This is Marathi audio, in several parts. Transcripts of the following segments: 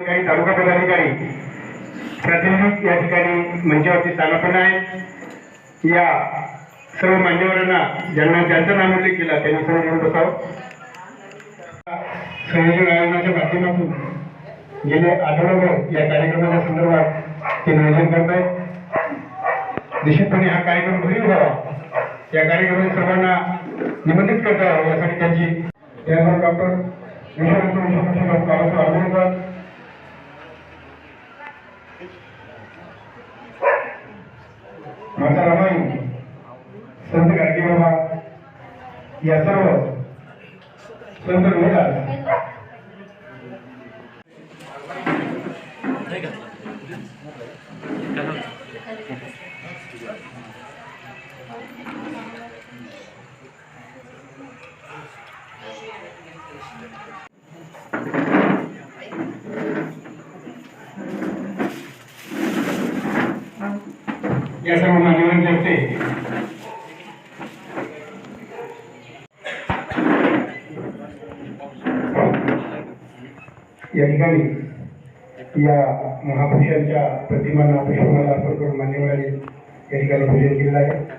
काही तालुका पदाधिकारी प्रतिनिधी या ठिकाणी मंचावरती स्थानापन आहेत. या सर्व मान्यवरांना ज्यांना ज्यांचा नाम उल्लेख केला त्यांनी सर्व घेऊन बसावं. संयोजन आयोगाच्या माध्यमातून गेले आठवडाभर या कार्यक्रमाच्या संदर्भात ते नियोजन करत आहेत निश्चितपणे हा कार्यक्रम भरीव व्हावा या कार्यक्रमात सर्वांना निमंत्रित करता यासाठी त्यांची त्यानंतर डॉक्टर विश्वनाथ विश्वभूषण बाबासाहेब या सर्व संत वेदास या सर्व मान्यवरांचे हस्ते या ठिकाणी या महापुरुषांच्या प्रतिमांना पुष्पमाला अर्पण करून मान्यवरांनी या ठिकाणी पूजन केलेलं आहे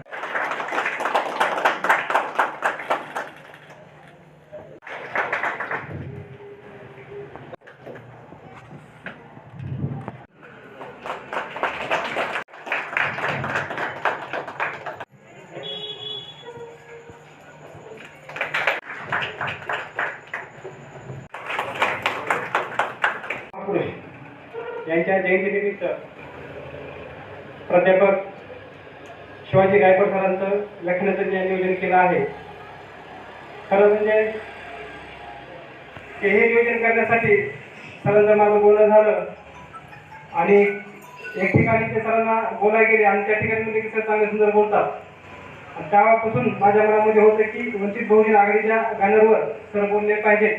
Thank you. यांच्या जयंतीनिमित्त प्राध्यापक शिवाजी गायकवाड सरांचं व्याख्यानाचं जे नियोजन केलं आहे खरं म्हणजे ते हे नियोजन करण्यासाठी सरांचं माझं बोलणं झालं. आणि एक ठिकाणी ते सरांना बोलायला गेले आणि त्या ठिकाणी म्हणजे सर चांगले सुंदर बोलतात. तेव्हापासून माझ्या मनामध्ये होतं की वंचित बहुजन आघाडीच्या बॅनरवर सर बोलले पाहिजेत.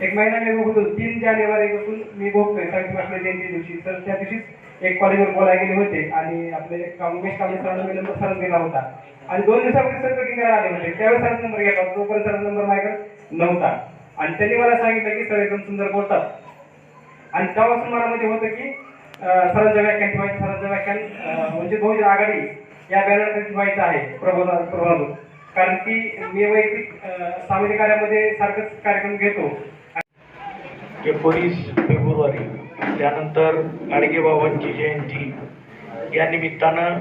एक महिना मी होतो तीन जानेवारीपासून मी बघतोय सावित्रीबाई जयंती दिवशी. तर त्या दिवशीच एक कॉलेजवर बोलायला गेले होते आणि आपले का- उमेश कांबळे सरांना मी नंबर सरांना दिला होता. आणि दोन दिवसापूर्वी सर कटिंग करायला आले होते. त्यावेळेस सरांचा नंबर घेतला होता. तोपर्यंत सरांचा नंबर माझ्याकडे नव्हता. आणि त्यांनी मला सांगितलं की सर एकदम सुंदर बोलतात. आणि तेव्हापासून मनामध्ये होतं की सरांचं व्याख्यान ठेवायचं सरांचं व्याख्यान म्हणजे बहुजन आघाडी या बॅनर ठेवायचं आहे प्रबोधन प्रबोधन कारण की मी वैयक्तिक सामाजिक कार्यामध्ये सारखंच कार्यक्रम घेतो. एकोणीस फेब्रुवारी त्यानंतर गाडगेबाबांची जयंती या निमित्तानं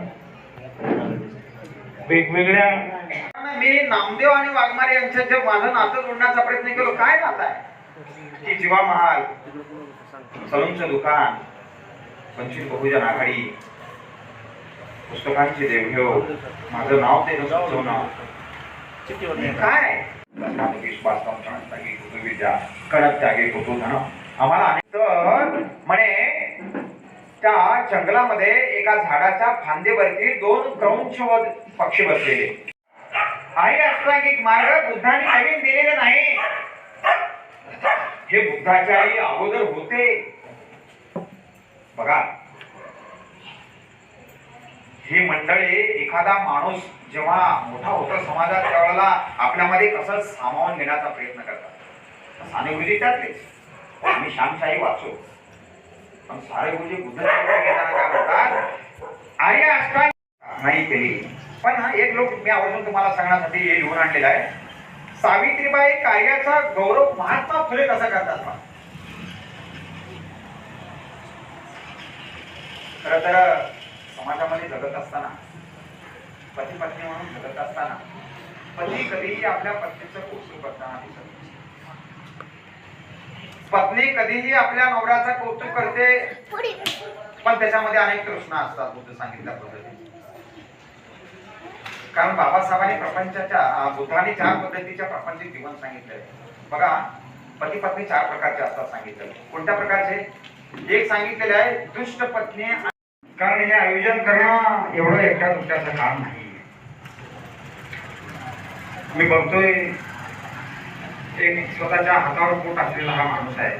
वेगवेगळ्या मी नामदेव आणि वाघमारे यांच्या जे माझं नातं जोडण्याचा प्रयत्न केलो काय नातं आहे? की जीवा महाल सलूनचं दुकान वंचित बहुजन आघाडी पुस्तकांची देवघेव माझं नाव ते हे काय? विश्वास विद्या कडक त्यागे कुतूहल आम्हाला तर म्हणे त्या जंगलामध्ये एका झाडाच्या फांदेवरती दोन क्रौंचवद पक्षी बसलेले. आहे अष्टांगिक मार्ग बुद्धाने नवीन दिलेले नाही. हे बुद्धाच्याही अगोदर होते. बघा. ही मंडळी एखादा माणूस जेव्हा मोठा होतो समाजात त्यावेळेला आपल्यामध्ये कसं सामावून घेण्याचा प्रयत्न करतात. साने त्यातलेच. आम्ही श्यामशाही वाचो. पण सारे गुरुजी बुद्ध घेताना काय म्हणतात? आर्य अष्टांग नाही केली. पण हा एक लोक मी आवर्जून तुम्हाला सांगण्यासाठी हे लिहून आणलेला आहे. सावित्रीबाई कार्याचा गौरव महात्मा फुले कसा करतात पहा. खर तर समाजामध्ये जगत असताना पती पत्नी म्हणून जगत असताना पती कधीही आपल्या पत्नीचं कौतुक करताना दिसत पत्नी कधीही आपल्या नवऱ्याचं कौतुक करते पण त्याच्यामध्ये अनेक तृष्णा असतात बुद्ध सांगितल्या पद्धतीने. कारण बाबासाहेबांनी प्रपंचाच्या अं, बुद्धाने चार पद्धतीच्या प्रपंचिक जीवन सांगितलंय बघा पती पत्नी चार प्रकारचे असतात सांगितलं. कोणत्या प्रकारचे? एक सांगितलेले आहे दुष्ट पत्नी कारण हे आयोजन करणं एवढं एकट्या दुसऱ्याचं काम नाही. मी बघतोय एक स्वतःच्या हातावर पोट असलेला हा माणूस आहे.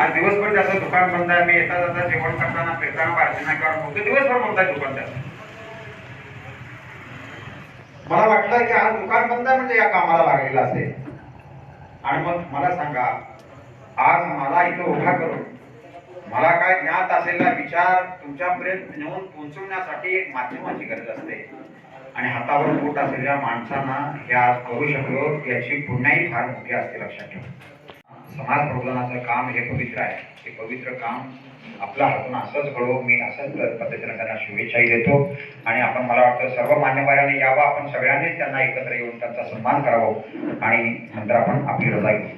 आज दिवसभर त्याचं दुकान बंद आहे मी येता जाता जेवण करताना फिरताना बाहेरच्या किंवा बघतो दिवसभर बंद आहे दुकान त्याचं. मला वाटलं की हा दुकान बंद आहे म्हणजे या कामाला लागलेला असेल. आणि मग मला सांगा आज मला इथं उभा करून मला काय ज्ञात असलेला विचार तुमच्यापर्यंत नेऊन पोहोचवण्यासाठी एक माध्यमाची गरज असते. आणि हातावर पोट असलेल्या माणसांना हे आज करू शकलो याची पुण्याही फार मोठी असते लक्षात ठेवा. समाज प्रबोधनाचं काम हे पवित्र आहे. हे पवित्र काम आपल्या हातून असंच घडो. मी असंच पद्धतीनं त्यांना शुभेच्छाही देतो. आणि आपण मला वाटतं सर्व मान्यवरांनी यावं. आपण सगळ्यांनीच त्यांना एकत्र येऊन त्यांचा सन्मान करावं. आणि नंतर आपण आपली रजा घेऊ.